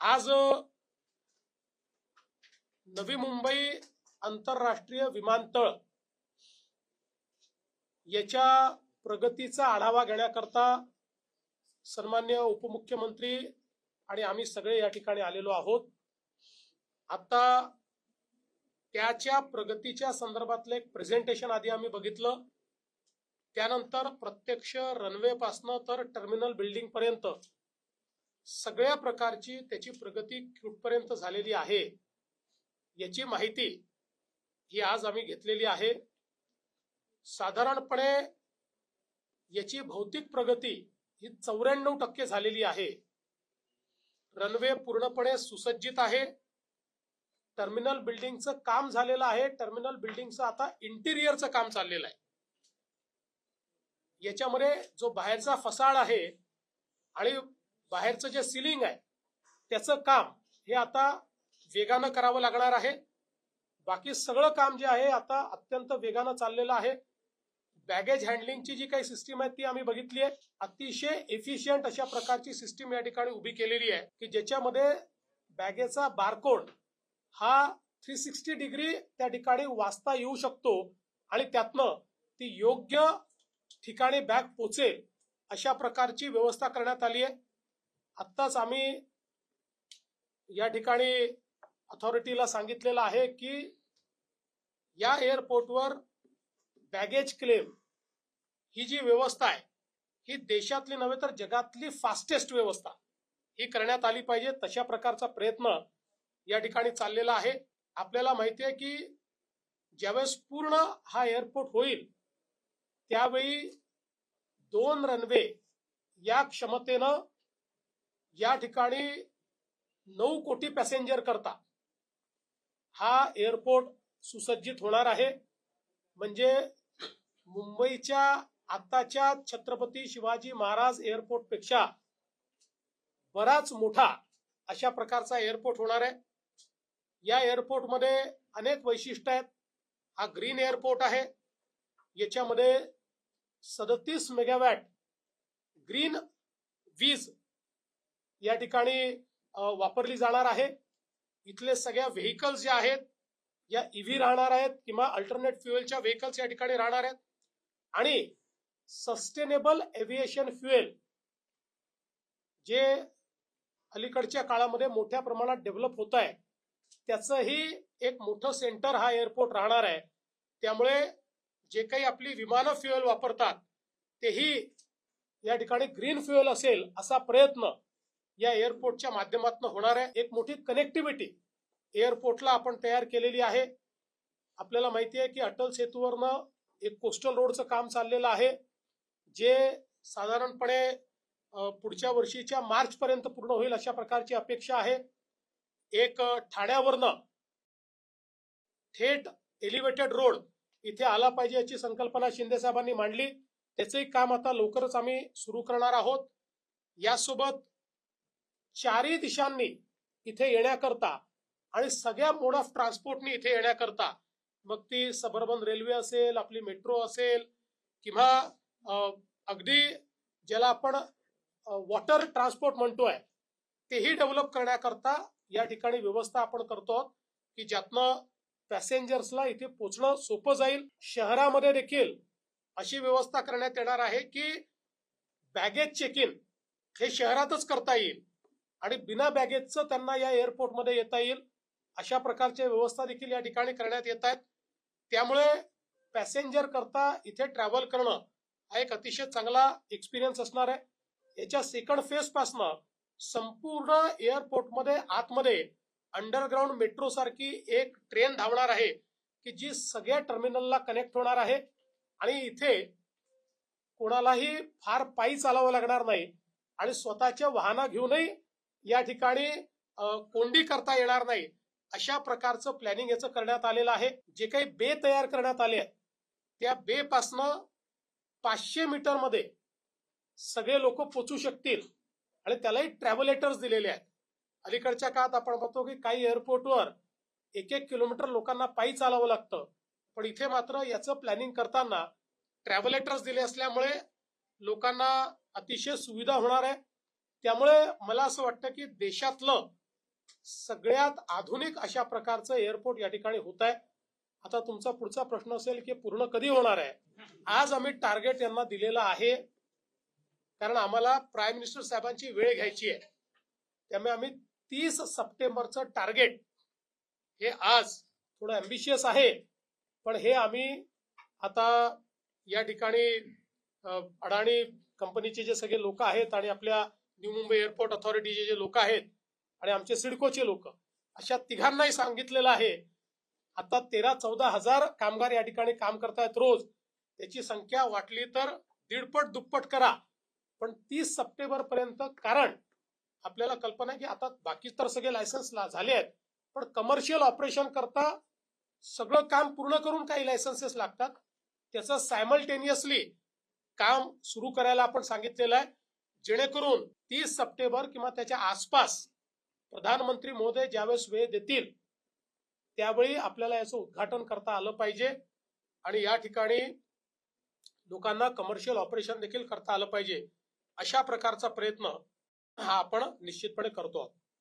आज नवी मुंबई आंतरराष्ट्रीय विमानतळ याच्या प्रगतीचा आढावा घेण्याकरता सन्मान्य उपमुख्यमंत्री आणि आम्ही सगळे या ठिकाणी आलेलो आहोत. आता त्याच्या प्रगतीच्या संदर्भातलं एक प्रेझेंटेशन आधी आम्ही बघितलं. त्यानंतर प्रत्यक्ष रनवे पासनं तर टर्मिनल बिल्डिंग पर्यंत सगळ्या प्रकारची त्याची प्रगती कुठपर्यंत झालेली आहे याची माहिती ही आज आम्ही घेतलेली आहे. साधारणपणे याची भौतिक प्रगती ही चौऱ्याण्णव टक्के झालेली आहे. रनवे पूर्णपणे सुसज्जित आहे. टर्मिनल बिल्डिंगचं काम झालेलं आहे. टर्मिनल बिल्डिंगचं आता इंटिरियरचं काम चाललेलं आहे. याच्यामध्ये जो बाहेरचा फसाड आहे आणि बाहेरचं जे सिलिंग आहे त्याचं काम हे आता वेगानं करावं लागणार आहे. बाकी सगळं काम जे आहे आता अत्यंत वेगानं चाललेलं आहे. बॅगेज हँडलिंगची जी काही सिस्टीम आहे ती आम्ही बघितली आहे. अतिशय एफिशियंट अशा प्रकारची सिस्टीम या ठिकाणी उभी केलेली आहे की ज्याच्यामध्ये बॅगेचा बारकोड हा थ्री सिक्स्टी डिग्री त्या ठिकाणी वाचता येऊ शकतो आणि त्यातनं ती योग्य ठिकाणी बॅग पोचेल अशा प्रकारची व्यवस्था करण्यात आली आहे. आत्ताच आम्ही या ठिकाणी अथॉरिटीला सांगितलेलं आहे की या एअरपोर्टवर बॅगेज क्लेम ही जी व्यवस्था आहे ही देशातली नव्हे तर जगातली फास्टेस्ट व्यवस्था ही करण्यात आली पाहिजे. तशा प्रकारचा प्रयत्न या ठिकाणी चाललेला आहे. आपल्याला माहिती आहे की ज्यावेळेस पूर्ण हा एअरपोर्ट होईल त्यावेळी दोन रनवे या क्षमतेनं या ठिकाणी नऊ कोटी पॅसेंजर करता. हा एअरपोर्ट सुसज्जित होणार आहे. म्हणजे मुंबईच्या आत्ताच्या छत्रपती शिवाजी महाराज एअरपोर्टपेक्षा बराच मोठा अशा प्रकारचा एअरपोर्ट होणार आहे. या एअरपोर्टमध्ये अनेक वैशिष्ट्य आहेत. हा ग्रीन एअरपोर्ट आहे. याच्यामध्ये सदतीस मेगावॅट ग्रीन वीज या ठिकाणी वापरली जाणार आहे. इथले सगळ्या व्हेकल्स जे आहेत या इव्ही राहणार आहेत किंवा अल्टरनेट फ्युएलच्या व्हेकल्स या ठिकाणी राहणार आहेत. आणि सस्टेनेबल एव्हिएशन फ्युएल जे अलीकडच्या काळामध्ये मोठ्या प्रमाणात डेव्हलप होत आहे त्याचंही एक मोठं सेंटर हा एअरपोर्ट राहणार आहे. त्यामुळे जे काही आपली विमानं फ्युएल वापरतात तेही या ठिकाणी ग्रीन फ्युएल असेल असा प्रयत्न या एअरपोर्टच्या माध्यमातून होणार आहे. एक मोठी कनेक्टिव्हिटी एअरपोर्टला आपण तयार केलेली आहे. आपल्याला माहिती आहे की अटल सेतूवरनं एक कोस्टल रोडचं काम चाललेलं आहे जे साधारणपणे पुढच्या वर्षीच्या मार्चपर्यंत पूर्ण होईल अशा प्रकारची अपेक्षा आहे. एक ठाण्यावरनं थेट एलिव्हेटेड रोड इथे आला पाहिजे याची संकल्पना शिंदे साहेबांनी मांडली. त्याचंही काम आता लवकरच आम्ही सुरू करणार आहोत. यासोबत चारही दिशांनी इथे येण्याकरता आणि सगळ्या मोड ऑफ ट्रान्सपोर्टनी इथे येण्याकरता मग ती सबर्बन रेल्वे असेल आपली मेट्रो असेल किंवा अगदी ज्याला आपण वॉटर ट्रान्सपोर्ट म्हणतोय तेही डेव्हलप करण्याकरता या ठिकाणी व्यवस्था आपण करतो की ज्यातनं पॅसेंजर्सला इथे पोचणं सोपं जाईल. शहरामध्ये देखील अशी व्यवस्था करण्यात येणार आहे की बॅगेज चेक इन हे शहरातच करता येईल. आणि बिना बॅगेजचं त्यांना या एअरपोर्टमध्ये येता येईल. अशा प्रकारच्या व्यवस्था देखील या ठिकाणी करण्यात येत आहेत. त्यामुळे पॅसेंजर करता इथे ट्रॅव्हल करणं हा एक अतिशय चांगला एक्सपिरियन्स असणार आहे. याच्या सेकंड फेज पासनं संपूर्ण एअरपोर्टमध्ये आतमध्ये अंडरग्राऊंड मेट्रो सारखी एक ट्रेन धावणार आहे की जी सगळ्या टर्मिनलला कनेक्ट होणार आहे. आणि इथे कोणालाही फार पायी चालावं लागणार नाही. आणि स्वतःच्या वाहनं घेऊनही या ठिकाणी कोंडी करता येणार नाही. अशा प्रकारचं प्लॅनिंग याचं करण्यात आलेलं आहे. जे काही बे तयार करण्यात आले आहेत त्या बेपासनं पाचशे मीटरमध्ये सगळे लोक पोचू शकतील आणि त्यालाही ट्रॅव्हलेटर्स दिलेले आहेत. अलीकडच्या काळात आपण बघतो की काही एअरपोर्टवर एक एक किलोमीटर लोकांना पायी चालावं लागतं. पण इथे मात्र याचं प्लॅनिंग करताना ट्रॅव्हलेटर्स दिले असल्यामुळे लोकांना अतिशय सुविधा होणार आहे. त्यामुळे मला असं वाटतं की देशातलं सगळ्यात आधुनिक अशा प्रकारचं एअरपोर्ट या ठिकाणी होत आहे. आता तुमचा पुढचा प्रश्न असेल की पूर्ण कधी होणार आहे? आज आम्ही टार्गेट यांना दिलेलं आहे. कारण आम्हाला प्राईम मिनिस्टर साहेबांची वेळ घ्यायची आहे. त्यामुळे आम्ही तीस सप्टेंबरचं टार्गेट हे आज थोडं अम्बिशियस आहे. पण हे आम्ही आता या ठिकाणी अडाणी कंपनीचे जे सगळे लोक आहेत आणि आपल्या न्यू मुंबई एअरपोर्ट अथॉरिटीचे जे लोक आहेत आणि आमचे सिडकोचे लोक अशा तिघांनाही सांगितलेलं आहे आता तेरा चौदा हजार कामगार या ठिकाणी काम करतायत रोज. त्याची संख्या वाटली तर दीडपट दुप्पट करा. पण तीस सप्टेंबर पर्यंत कारण आपल्याला कल्पना आहे की आता बाकी तर सगळे लायसन्स झाले आहेत पण कमर्शियल ऑपरेशन करता सगळं काम पूर्ण करून काही लायसन्सेस लागतात. त्याचं सायमल्टेनियसली काम सुरू करायला आपण सांगितलेलं आहे. जेणेकरून तीस सप्टेंबर किंवा त्याच्या आसपास प्रधानमंत्री मोदी ज्यावेळेस वेळ देतील त्यावेळी आपल्याला याचं उद्घाटन करता आलं पाहिजे. आणि या ठिकाणी लोकांना कमर्शियल ऑपरेशन देखील करता आलं पाहिजे. अशा प्रकारचा प्रयत्न हा आपण निश्चितपणे करतो आहोत.